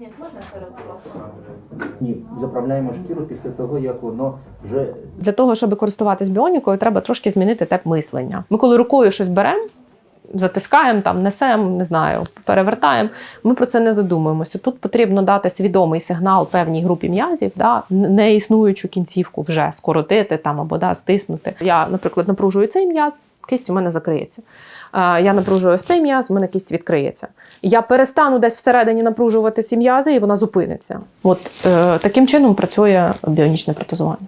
Ні, можна? Ні, заправляємо шкіру після того, як воно вже Для того, щоб користуватись біонікою, треба трошки змінити тип мислення. Ми коли рукою щось беремо, затискаємо, там, несемо, не знаю, перевертаємо, ми про це не задумуємося. Тут потрібно дати свідомий сигнал певній групі м'язів, да, неіснуючу кінцівку вже скоротити там, або да, стиснути. Я, наприклад, напружую цей м'яз, кисть у мене закриється. Я напружую ось цей м'яз, у мене кість відкриється. Я перестану десь всередині напружувати ці м'язи, і вона зупиниться. От е, таким чином працює біонічне протезування.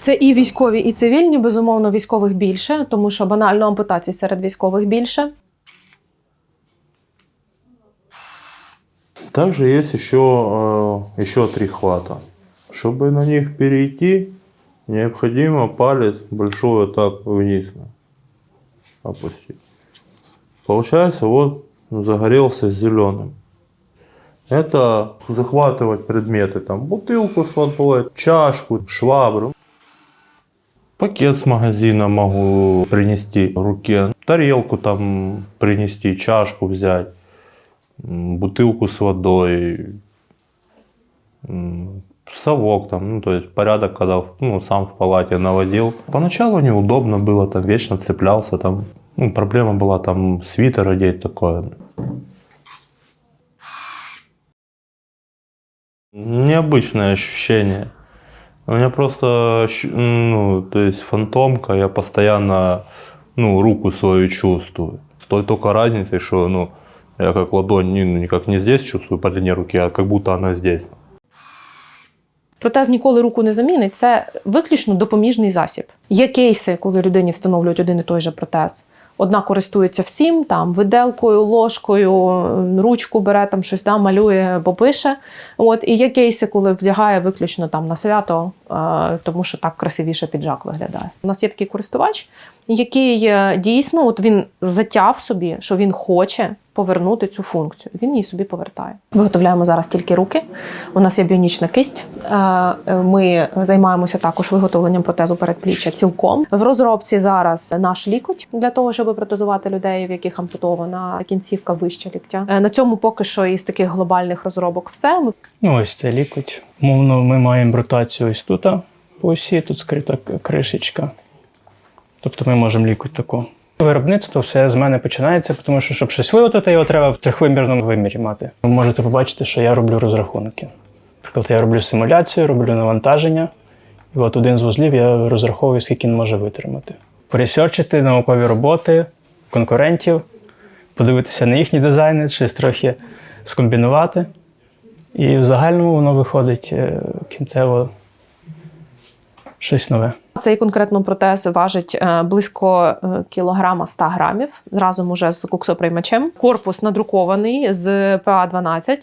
Це і військові, і цивільні. Безумовно, військових більше, тому що банально ампутацій серед військових більше. Также есть еще, э, еще три хвата. Чтобы на них перейти, необходимо палец большой вот так вниз опустить. Получается, вот загорелся зеленым. Это захватывать предметы, там бутылку с водой, чашку, швабру. Пакет с магазина могу принести в руке, тарелку там принести, чашку взять бутылку с водой, совок там, ну, то есть порядок, когда ну, сам в палате наводил. Поначалу неудобно было, там вечно цеплялся, там, ну, проблема была там свитер одеть такое. Необычное ощущение. У меня просто, ну, то есть фантомка, я постоянно, ну, руку свою чувствую. С той только разницей, что, ну, я как ладонь ну, никак не здесь чувствую по длине руки, а как будто она здесь. Протез ніколи руку не замінить. Це виключно допоміжний засіб. Є кейси, коли людині встановлюють один і той же протез. Одна користується всім, там виделкою, ложкою, ручку бере, там щось да, малює, бо пише. От і є кейси, коли вдягає виключно там на свято, е, тому що так красивіше піджак виглядає. У нас є такий користувач, який е, дійсно от він затяв собі, що він хоче повернути цю функцію. Він її собі повертає. Виготовляємо зараз тільки руки. У нас є біонічна кисть. Е, е, Ми займаємося також виготовленням протезу передпліччя цілком. В розробці зараз наш лікоть для того, щоб протезувати людей, в яких ампутована кінцівка вища ліктя. На цьому поки що із таких глобальних розробок все. Ми Ну, ось це лікоть. Умовно, ми маємо ротацію ось тут, по осі, тут скрита кришечка. Тобто ми можемо лікоть таку. Виробництво все з мене починається, тому що, щоб щось виготовити, його треба в трьохвимірному вимірі мати. Ви можете побачити, що я роблю розрахунки. Наприклад, я роблю симуляцію, роблю навантаження, і от один з вузлів я розраховую, скільки він може витримати. Поресерчити наукові роботи конкурентів, подивитися на їхні дизайни, щось трохи скомбінувати. І в загальному воно виходить е, кінцево щось нове. Цей конкретно протез важить е, близько е, кілограма 100 грамів разом уже з куксоприймачем. Корпус надрукований з ПА-12. Е,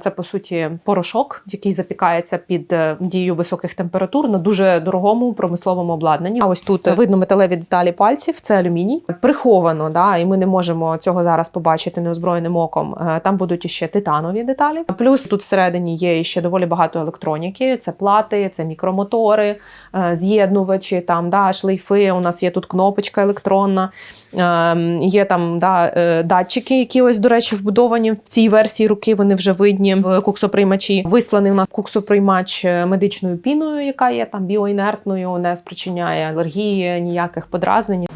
Це по суті порошок, який запікається під е, дією високих температур на дуже дорогому промисловому обладнанні. А ось тут видно металеві деталі пальців, це алюміній. Приховано, да, і ми не можемо цього зараз побачити неозброєним оком. Е, Там будуть іще титанові деталі. Плюс тут всередині є ще доволі багато електроніки. Це плати, це мікромотори, е, з'єднувачі, там да, шлейфи. У нас є тут кнопочка електронна. Ем, Є там да, е, датчики, які ось, до речі, вбудовані в цій версії руки. Вони вже видні в куксоприймачі. Висланий у нас куксоприймач е, медичною піною, яка є там біоінертною, не спричиняє алергії, ніяких подразнень.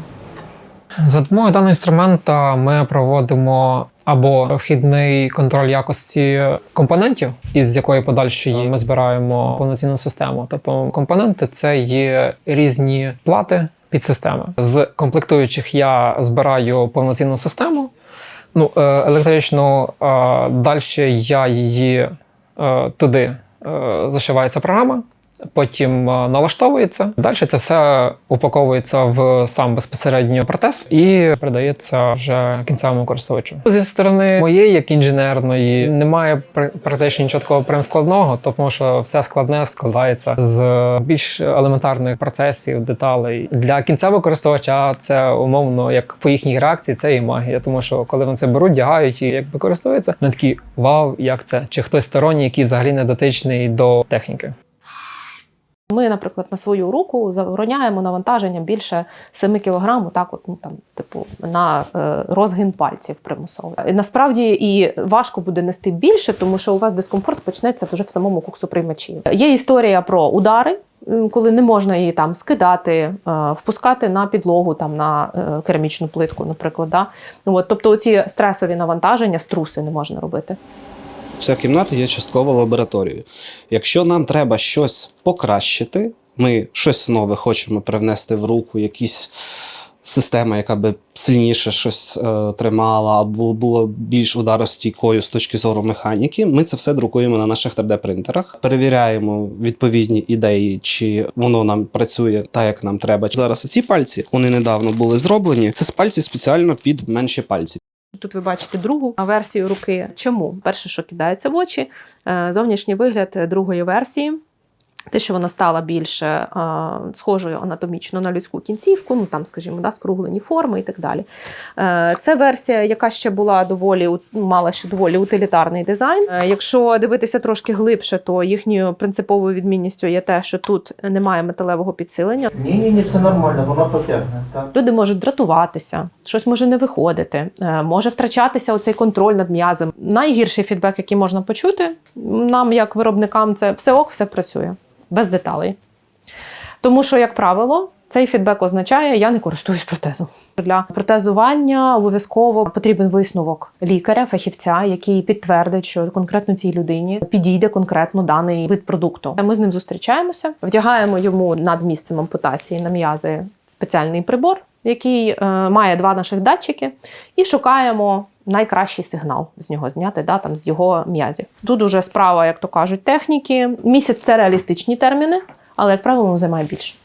За допомогою даного інструмента ми проводимо або вхідний контроль якості компонентів, із якої подальшої ми збираємо повноцінну систему. Тобто компоненти це є різні плати підсистеми. З комплектуючих я збираю повноцінну систему. Ну, е, електрично е, далі я її е, туди зашивається програма, потім е, налаштовується. Далі це все упаковується в сам безпосередньо протез і передається вже кінцевому користувачу. Зі сторони моєї, як інженерної, немає пр- практично нічого такого прям складного, тому що все складне складається з більш елементарних процесів, деталей. Для кінцевого користувача це умовно, як по їхній реакції, це і магія. Тому що коли вони це беруть, вдягають і якби користуються, вони такі вау, як це? Чи хтось сторонній, який взагалі не дотичний до техніки. Ми, наприклад, на свою руку забороняємо навантаження більше 7 кг, так, от, ну, там, типу, на е, розгин пальців примусово. І насправді і важко буде нести більше, тому що у вас дискомфорт почнеться вже в самому куксоприймачі. Є історія про удари. Коли не можна її там скидати, е, впускати на підлогу, там на е, керамічну плитку, наприклад. Да? От, тобто, оці стресові навантаження, струси не можна робити. Ця кімната є частково лабораторією. Якщо нам треба щось покращити, ми щось нове хочемо привнести в руку, якісь система, яка би сильніше щось е, тримала, або була більш ударостійкою з точки зору механіки, ми це все друкуємо на наших 3D-принтерах, перевіряємо відповідні ідеї, чи воно нам працює так, як нам треба. Зараз ці пальці вони недавно були зроблені. Це з пальці спеціально під менші пальці. Тут ви бачите другу версію руки. Чому? Перше, що кидається в очі, е, зовнішній вигляд другої версії. Те, що вона стала більше е, схожою анатомічно на людську кінцівку, ну там, скажімо, да, скруглені форми і так далі. Е, це версія, яка ще була доволі мала ще доволі утилітарний дизайн. Е, якщо дивитися трошки глибше, то їхньою принциповою відмінністю є те, що тут немає металевого підсилення. Ні, ні, ні, все нормально, воно потягне. Так. Люди можуть дратуватися, щось може не виходити, е, може втрачатися оцей контроль над м'язом. Найгірший фідбек, який можна почути, нам, як виробникам, це все ок, все працює без деталей. Тому що, як правило, цей фідбек означає, я не користуюсь протезом. Для протезування обов'язково потрібен висновок лікаря, фахівця, який підтвердить, що конкретно цій людині підійде конкретно даний вид продукту. Ми з ним зустрічаємося, вдягаємо йому над місцем ампутації на м'язи спеціальний прибор, який е, має два наших датчики, і шукаємо найкращий сигнал з нього зняти, да, там, з його м'язів. Тут уже справа, як то кажуть, техніки. Місяць це реалістичні терміни, але, як правило, він займає більше.